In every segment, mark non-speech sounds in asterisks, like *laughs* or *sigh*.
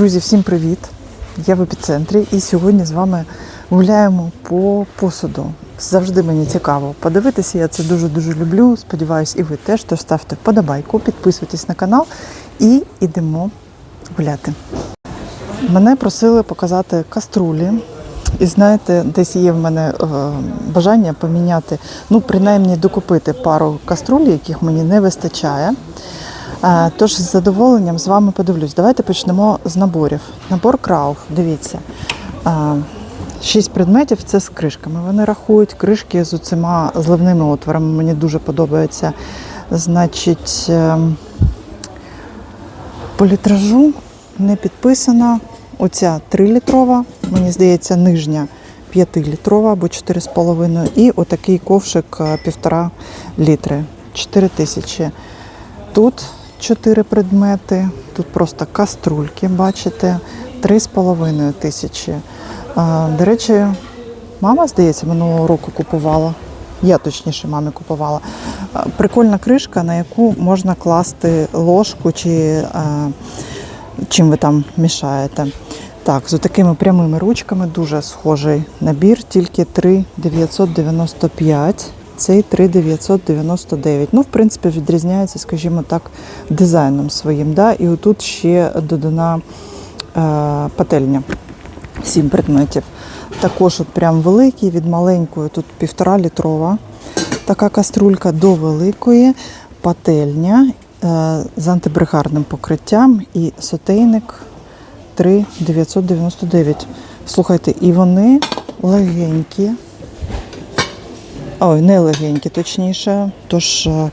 Друзі, всім привіт! Я в епіцентрі і сьогодні з вами гуляємо по посуду. Завжди мені цікаво подивитися. Я це дуже дуже люблю. Сподіваюсь, і ви теж. Тож ставте вподобайку, підписуйтесь на канал і йдемо гуляти. Мене просили показати каструлі. І знаєте, десь є в мене е, бажання поміняти, ну, принаймні докупити пару каструль, яких мені не вистачає. Е, Тож з задоволенням з вами подивлюсь. Давайте почнемо з наборів. Набор крауф, дивіться. Е, Шість предметів це з кришками. Вони рахують кришки з оцима зливними отворами. Мені дуже подобається. Значить, ем, по літражу не підписана. Оця 3-літрова, мені здається, нижня 5-літрова або 4,5. І отакий ковшик е, 1,5 літри. 4 тисячі. Тут 4 предмети, тут просто каструльки, бачите, 3,5 тисячі. До речі, мама, здається, минулого року купувала. Я точніше мамі купувала. Прикольна кришка, на яку можна класти ложку чи чим ви там мішаєте. Так, з такими прямими ручками дуже схожий набір, тільки 3,995. Цей 3,999. Ну, в принципі, відрізняється, скажімо так, дизайном своїм. Да? І отут ще додана е, пательня. Сім предметів. Також от прям великий, від маленької, тут півтора літрова. Така каструлька до великої, пательня е, з антибригарним покриттям і сотейник 3,999. Слухайте, і вони легенькі. Ой, не легенькі, точніше. Тож е,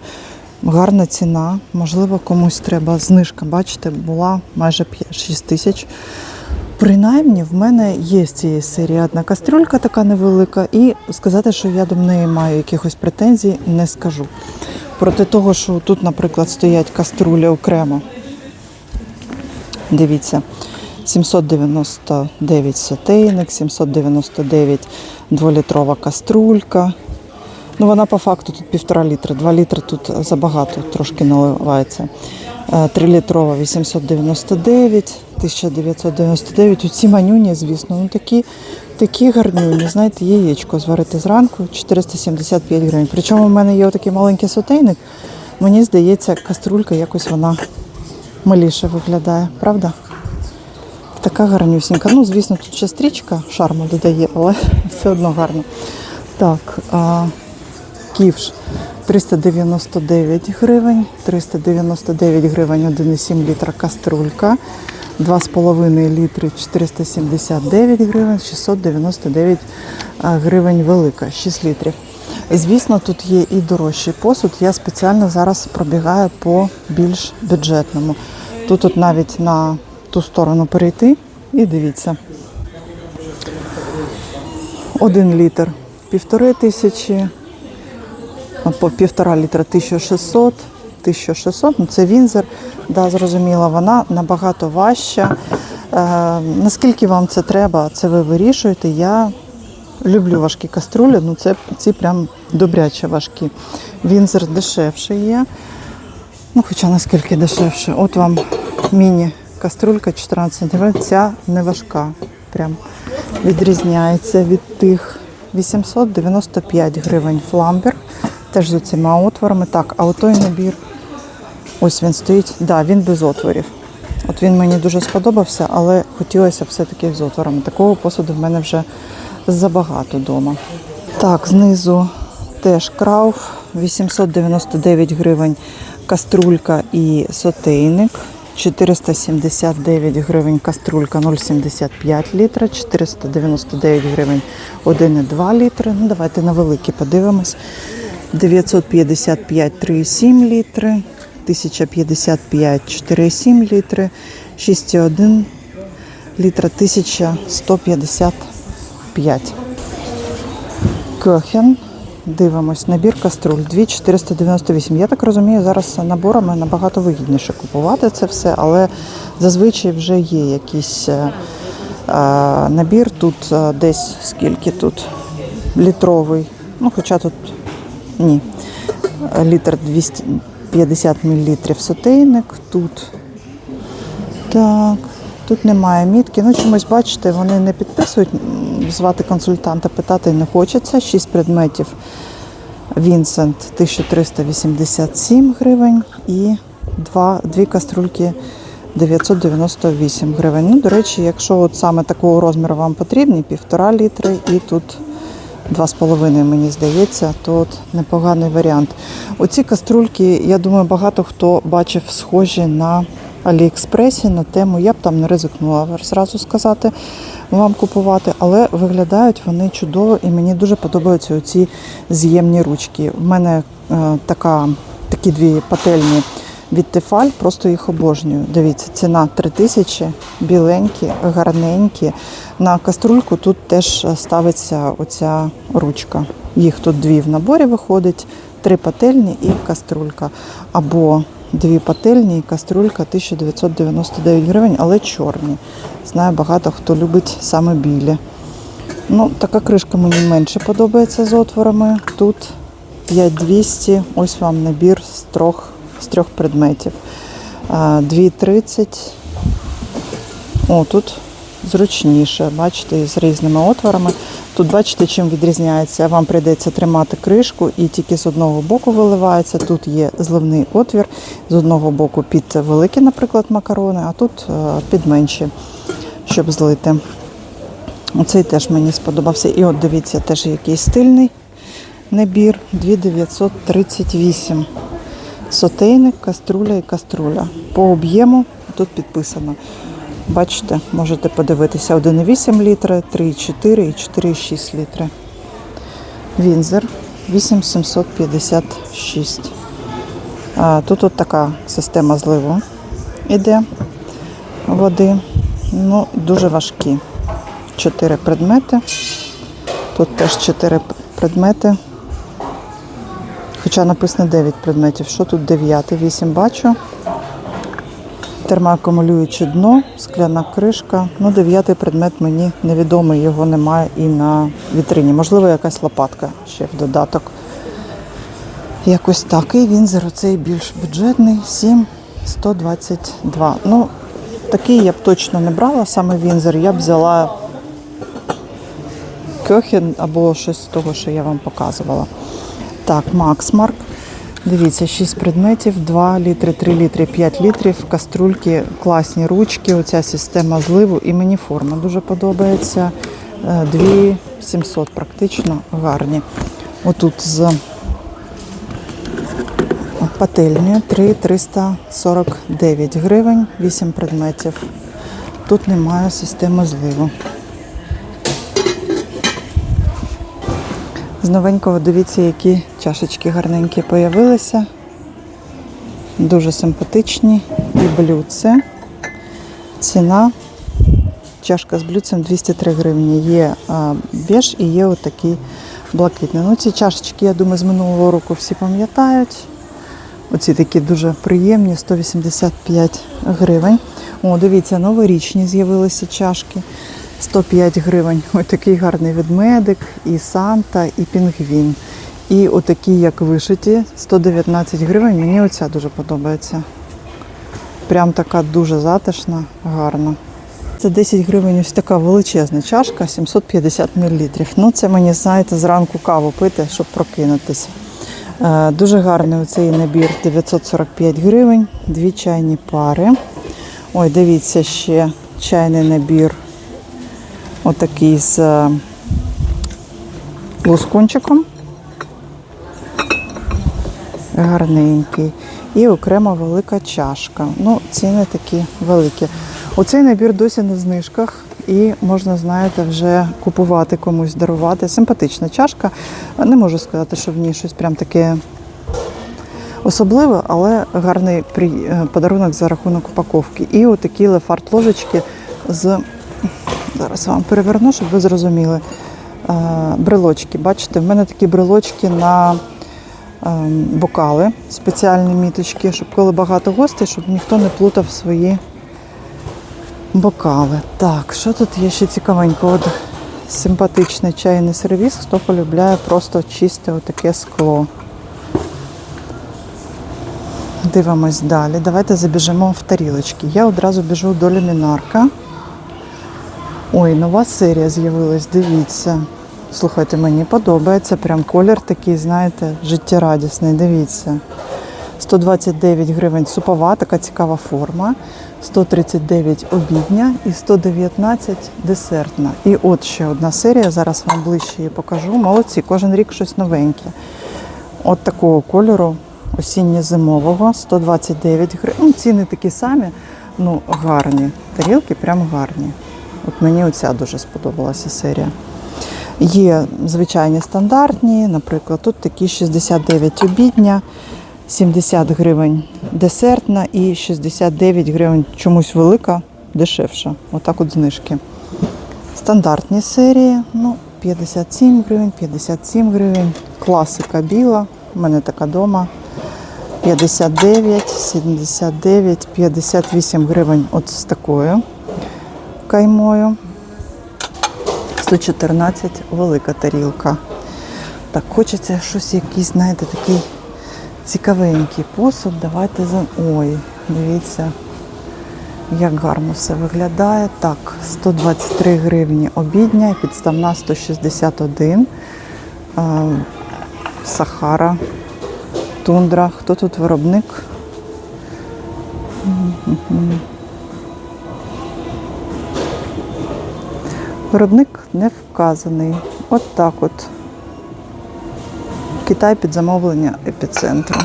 гарна ціна. Можливо, комусь треба знижка. Бачите, була майже 6 тисяч. Принаймні, в мене є з цієї серії одна кастрюлька така невелика, і сказати, що я до неї маю якихось претензій, не скажу. Проти того, що тут, наприклад, стоять каструлі окремо. Дивіться, 799 сотейник, 799 дволітрова каструлька. Ну, вона по факту тут півтора літра, 2 літри тут забагато, трошки наливається. 3 літрова 899, 1999. Оці манюні, звісно, ну такі, такі гарнюні. Знаєте, яєчко зварити зранку 475 гривень. Причому в мене є отакий маленький сотейник. Мені здається, каструлька якось вона миліше виглядає, правда? Така гарнюсінька. Ну, звісно, тут ще стрічка шарму додає, але *laughs* все одно гарно. Так, а, ківш 399 гривень, 399 гривень 1,7 літра каструлька, 2,5 літри 479 гривень, 699 гривень велика, 6 літрів. Звісно, тут є і дорожчий посуд. Я спеціально зараз пробігаю по більш бюджетному. Тут от навіть на ту сторону перейти і дивіться. Один літр півтори тисячі, а по півтора літра 1600, 1600, ну це Вінзер, да, зрозуміло, вона набагато важча. Е, наскільки вам це треба, це ви вирішуєте. Я люблю важкі каструлі, ну це ці прям добряче важкі. Вінзер дешевше є. Ну, хоча наскільки дешевше. От вам міні-каструлька 14 гривень. Ця не важка. Прям відрізняється від тих 895 гривень фламбер. Теж з цими отворами. Так, а отой набір, ось він стоїть. Да, він без отворів. От він мені дуже сподобався, але хотілося все-таки з отворами. Такого посуду в мене вже забагато вдома. Так, знизу теж крауф, 899 гривень каструлька і сотейник. 479 гривень каструлька 0,75 літра, 499 гривень 1,2 літри. Ну, давайте на великі подивимось. 955 3,7 літри, 1055 4,7 літри, 6,1 літра 1155. Кохен. Дивимось, набір каструль 2,498. Я так розумію, зараз наборами набагато вигідніше купувати це все, але зазвичай вже є якийсь е, набір. Тут е, десь скільки тут літровий. Ну, хоча тут ні. Літр 250 мл сотейник. Тут так, Тут немає мітки. Ну, чомусь, бачите, вони не підписують. Звати консультанта, питати не хочеться. Шість предметів. Вінсент 1387 гривень і два, дві каструльки 998 гривень. Ну, до речі, якщо от саме такого розміру вам потрібні, півтора літри і тут 2,5, мені здається, то непоганий варіант. Оці каструльки, я думаю, багато хто бачив схожі на Аліекспресі на тему, я б там не ризикнула зразу сказати вам купувати, але виглядають вони чудово і мені дуже подобаються оці з'ємні ручки. В мене е, така, такі дві пательні від Тефаль, просто їх обожнюю. Дивіться, ціна 3000, біленькі, гарненькі. На каструльку тут теж ставиться оця ручка. Їх тут дві в наборі виходить, три пательні і каструлька. Або дві пательні і каструлька 1999 гривень, але чорні. Знаю, багато хто любить саме білі. Ну, така кришка мені менше подобається з отворами. Тут 5200, ось вам набір з трьох, з трьох предметів. А, 2,30. О, тут зручніше, бачите, з різними отворами. Тут бачите, чим відрізняється. Вам прийдеться тримати кришку і тільки з одного боку виливається. Тут є зливний отвір, з одного боку під великі, наприклад, макарони, а тут е, під менші, щоб злити. Оцей теж мені сподобався. І от дивіться, теж який стильний набір 2938. Сотейник, каструля і каструля. По об'єму тут підписано. Бачите, можете подивитися 1,8 літри, 3,4 і 4,6 літри. Вінзер 8756. А, Тут от така система зливу іде води. Ну, дуже важкі. Чотири предмети. Тут теж чотири предмети. Хоча написано 9 предметів. Що тут 9? 8 бачу. Термоакумулююче дно, скляна кришка. Ну, дев'ятий предмет мені невідомий, його немає і на вітрині. Можливо, якась лопатка ще в додаток. Якось так. І він оцей більш бюджетний 7,122. Ну, такий я б точно не брала, саме Вінзер. Я б взяла Кьохен або щось з того, що я вам показувала. Так, Максмарк. Дивіться, 6 предметів, 2 літри, 3 літри, 5 літрів, каструльки, класні ручки, оця система зливу і мені форма дуже подобається. 2700 практично гарні. Отут з пательнею 3,349 гривень, 8 предметів. Тут немає системи зливу. З новенького дивіться, які чашечки гарненькі появилися. Дуже симпатичні. І блюдце. Ціна. Чашка з блюдцем 203 гривні. Є а, беж і є отакий блакитний. Ну, ці чашечки, я думаю, з минулого року всі пам'ятають. Оці такі дуже приємні, 185 гривень. О, дивіться, новорічні з'явилися чашки. 105 гривень. Ось такий гарний ведмедик, і Санта, і Пінгвін. І отакі, як вишиті, 119 гривень. Мені оця дуже подобається. Прям така дуже затишна, гарна. Це 10 гривень ось така величезна чашка, 750 мл. Ну, це мені, знаєте, зранку каву пити, щоб прокинутися. Е, Дуже гарний оцей набір 945 гривень, дві чайні пари. Ой, дивіться, ще чайний набір отакий з е, лускунчиком. Гарненький. І окрема велика чашка. Ну, ціни такі великі. Оцей набір досі на знижках. І можна, знаєте, вже купувати комусь, дарувати. Симпатична чашка. Не можу сказати, що в ній щось прям таке особливе, але гарний е, подарунок за рахунок упаковки. І отакі лефарт ложечки з Зараз вам переверну, щоб ви зрозуміли. Е, Брелочки. Бачите, в мене такі брелочки на бокали, спеціальні міточки, щоб коли багато гостей, щоб ніхто не плутав свої бокали. Так, що тут є ще цікавенько? От симпатичний чайний сервіс, хто полюбляє просто чисте отаке скло. дивимось далі. Давайте забіжимо в тарілочки. Я одразу біжу до люмінарка. Ой, нова серія з'явилась, дивіться. Слухайте, мені подобається. Прям колір такий, знаєте, життєрадісний. Дивіться. 129 гривень супова, така цікава форма. 139 обідня і 119 десертна. І от ще одна серія. Зараз вам ближче її покажу. Молодці, кожен рік щось новеньке. От такого кольору осінньо-зимового 129 гривень. Ну, ціни такі самі, ну гарні. Тарілки прям гарні. От мені оця дуже сподобалася серія. Є звичайні стандартні, наприклад, тут такі 69 обідня, 70 гривень десертна і 69 гривень чомусь велика, дешевша. Отак от знижки. Стандартні серії, ну, 57 гривень, 57 гривень. Класика біла, у мене така дома. 59, 79, 58 гривень от з такою каймою. 114 велика тарілка. Так, хочеться щось якийсь, знаєте, такий цікавенький посуд. Давайте за. Ой, дивіться, як гарно все виглядає. Так, 123 гривні обідня, підставна 161. Сахара, тундра. Хто тут виробник? Виробник не вказаний. От так от. Китай під замовлення епіцентру.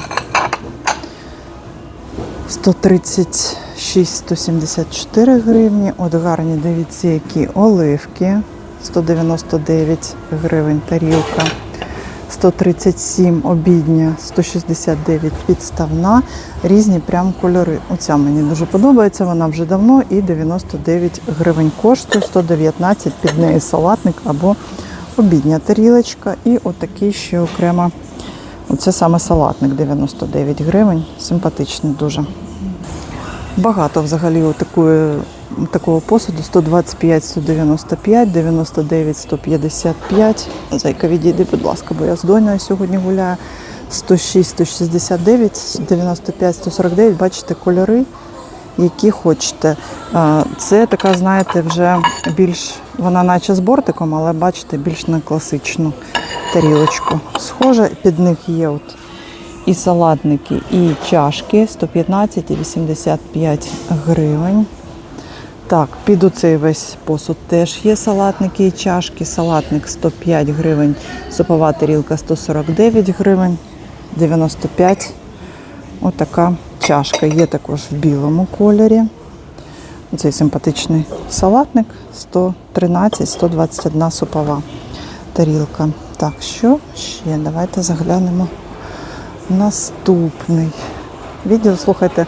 136-174 гривні. От гарні, дивіться, які оливки. 199 гривень тарілка. 137 обідня, 169 підставна, різні прям кольори. Оця мені дуже подобається, вона вже давно і 99 гривень коштує, 119 під неї салатник або обідня тарілочка. І отакий ще окремо. Оце саме салатник 99 гривень. Симпатичний дуже. Багато взагалі отакої, такого посуду 125, 195, 99, 155. Зайка, відійди, будь ласка, бо я з донею сьогодні гуляю. 106, 169, 95, 149. Бачите кольори, які хочете. Це така, знаєте, вже більш, вона наче з бортиком, але бачите, більш на класичну тарілочку. Схоже, під них є от і салатники, і чашки 115 і 85 гривень. Так, під оцей весь посуд теж є салатники і чашки. Салатник 105 гривень, супова тарілка 149 гривень, 95. Отака чашка. Є також в білому кольорі. Цей симпатичний салатник 113-121 супова тарілка. Так, що ще? Давайте заглянемо. Наступний. Відео, слухайте,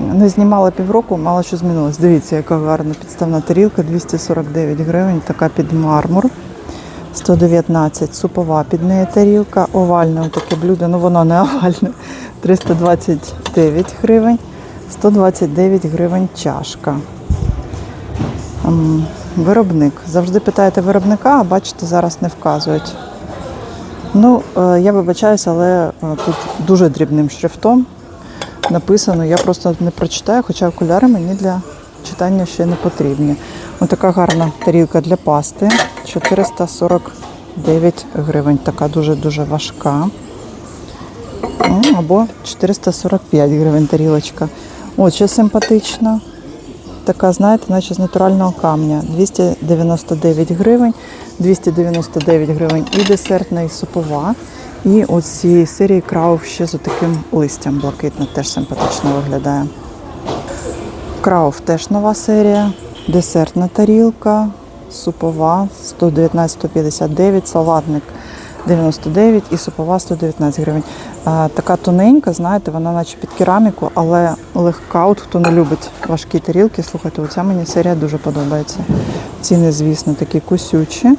не знімала півроку, мало що змінилось. Дивіться, яка гарна підставна тарілка, 249 гривень, така під мармур. 119 супова під неї тарілка, овальне таке блюдо, ну воно не овальне. 329 гривень, 129 гривень чашка. Ем, Виробник. Завжди питаєте виробника, а бачите, зараз не вказують. Ну, е, я вибачаюся, але е, тут дуже дрібним шрифтом написано. Я просто не прочитаю, хоча окуляри мені для читання ще не потрібні. Ось така гарна тарілка для пасти. 449 гривень. Така дуже-дуже важка. Ну, Або 445 гривень тарілочка. От симпатична. Така, знаєте, наче з натурального камня. 299 гривень, 299 гривень і десертна, і супова. І ось цієї серії крауф ще з таким листям блакитним, теж симпатично виглядає. Крауф теж нова серія. Десертна тарілка, супова 119-159, салатник 99 і супова 119 гривень. А, така тоненька, знаєте, вона наче під кераміку, але легка. От хто не любить важкі тарілки, слухайте, оця мені серія дуже подобається. Ціни, звісно, такі кусючі.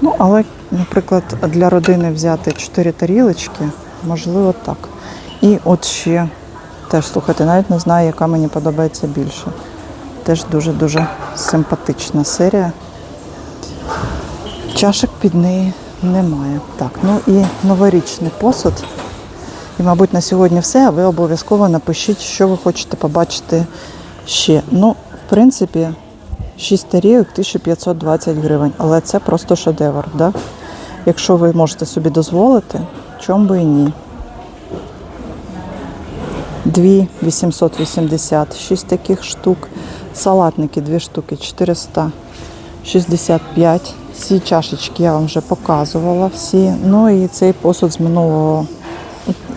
Ну, але, наприклад, для родини взяти 4 тарілочки, можливо, так. І от ще теж, слухайте, навіть не знаю, яка мені подобається більше. Теж дуже-дуже симпатична серія. Чашок під неї немає. Так, ну і новорічний посуд. І, мабуть, на сьогодні все, а ви обов'язково напишіть, що ви хочете побачити ще. Ну, в принципі, 6 тарілок 1520 гривень, але це просто шедевр. Да? Якщо ви можете собі дозволити, чому би і ні. 2 880, 6 таких штук. Салатники 2 штуки 465. Ці чашечки я вам вже показувала всі. Ну і цей посуд з минулого.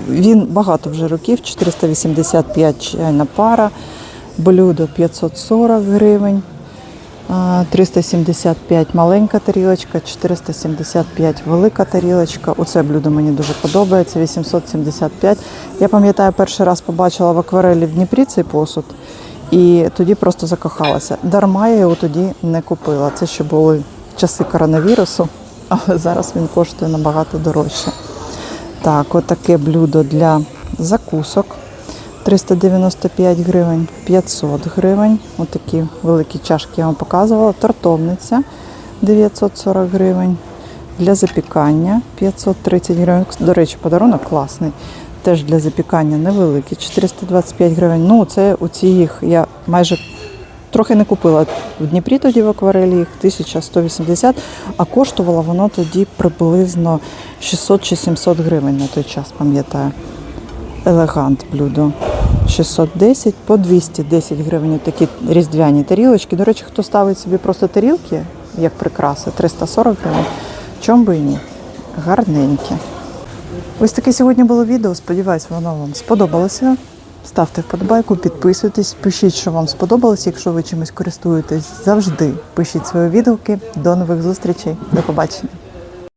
Він багато вже років, 485 чайна пара, блюдо 540 гривень. 375 маленька тарілочка, 475 велика тарілочка. Оце блюдо мені дуже подобається. 875. Я пам'ятаю, перший раз побачила в акварелі в Дніпрі цей посуд, і тоді просто закохалася. Дарма я його тоді не купила. Це ще були часи коронавірусу, але зараз він коштує набагато дорожче. Так, отаке блюдо для закусок. 395 гривень, 500 гривень. Отакі великі чашки я вам показувала. Тортовниця 940 гривень. Для запікання 530 гривень. До речі, подарунок класний. Теж для запікання невеликий, 425 гривень. Ну, це у ці їх я майже трохи не купила в Дніпрі тоді в акварелі їх 1180, а коштувало воно тоді приблизно 600 чи 700 гривень на той час, пам'ятаю. Елегант блюдо 610 по 210 гривень. Такі різдвяні тарілочки. До речі, хто ставить собі просто тарілки, як прикраси, 340 гривень. Чом би і ні? Гарненькі. Ось таке сьогодні було відео. Сподіваюсь, воно вам сподобалося. Ставте вподобайку, підписуйтесь, пишіть, що вам сподобалось. Якщо ви чимось користуєтесь, завжди пишіть свої відгуки. До нових зустрічей. До побачення.